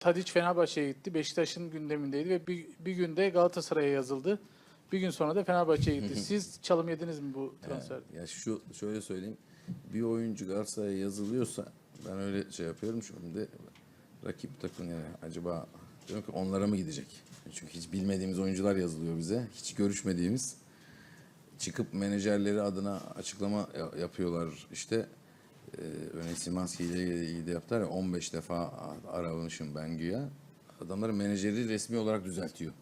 Tadiç Fenerbahçe'ye gitti. Beşiktaş'ın gündemindeydi ve bir, bir günde Galatasaray'a yazıldı. Bir gün sonra da Fenerbahçe'ye gitti. Siz çalım yediniz mi bu transfer? Ya şu şöyle söyleyeyim. Bir oyuncu Galatasaray'a yazılıyorsa ben öyle şey yapıyorum şimdi rakip takım yani acaba diyorum ki onlara mı gidecek? Çünkü hiç bilmediğimiz oyuncular yazılıyor bize. Hiç görüşmediğimiz çıkıp menajerleri adına açıklama ya- yapıyorlar işte. Örneğin Simanski ile de yaptılar ya 15 defa aramışım ben güya. Adamların menajeri resmi olarak düzeltiyor.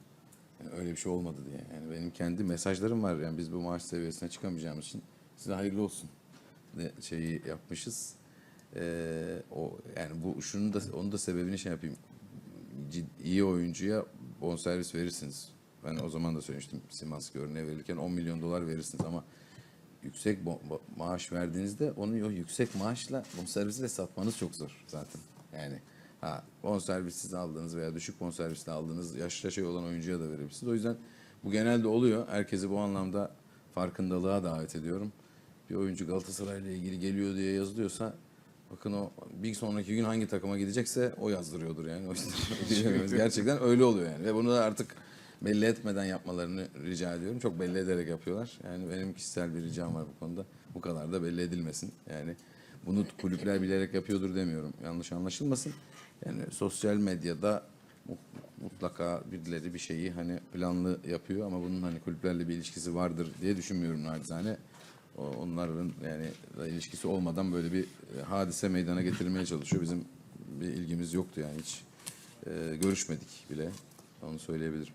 Yani öyle bir şey olmadı diye. Yani benim kendi mesajlarım var. Yani biz bu maaş seviyesine çıkamayacağımız için size hayırlı olsun de şeyi yapmışız. Ee, o yani bu şunun da onun da sebebini şey yapayım. Cid, iyi oyuncuya bonservis verirsiniz. Ben o zaman da söylemiştim Simanski örneği verirken 10 milyon dolar verirsiniz ama yüksek maaş verdiğinizde onu o yüksek maaşla bonservisiyle satmanız çok zor zaten. Yani ha bonservissiz aldığınız veya düşük bonservisle aldığınız yaşça şey olan oyuncuya da verebilirsiniz. O yüzden bu genelde oluyor. Herkesi bu anlamda farkındalığa davet ediyorum. Bir oyuncu Galatasaray'la ilgili geliyor diye yazılıyorsa bakın o bir sonraki gün hangi takıma gidecekse o yazdırıyordur yani. O yüzden gerçekten öyle oluyor yani. Ve bunu da artık belli etmeden yapmalarını rica ediyorum. Çok belli ederek yapıyorlar. Yani benim kişisel bir ricam var bu konuda. Bu kadar da belli edilmesin. Yani bunu kulüpler bilerek yapıyordur demiyorum. Yanlış anlaşılmasın. Yani sosyal medyada mu- mutlaka birileri bir şeyi hani planlı yapıyor ama bunun hani kulüplerle bir ilişkisi vardır diye düşünmüyorum naçizane. Onların yani ilişkisi olmadan böyle bir e, hadise meydana getirmeye çalışıyor. Bizim bir ilgimiz yoktu yani hiç e, görüşmedik bile. Onu söyleyebilirim.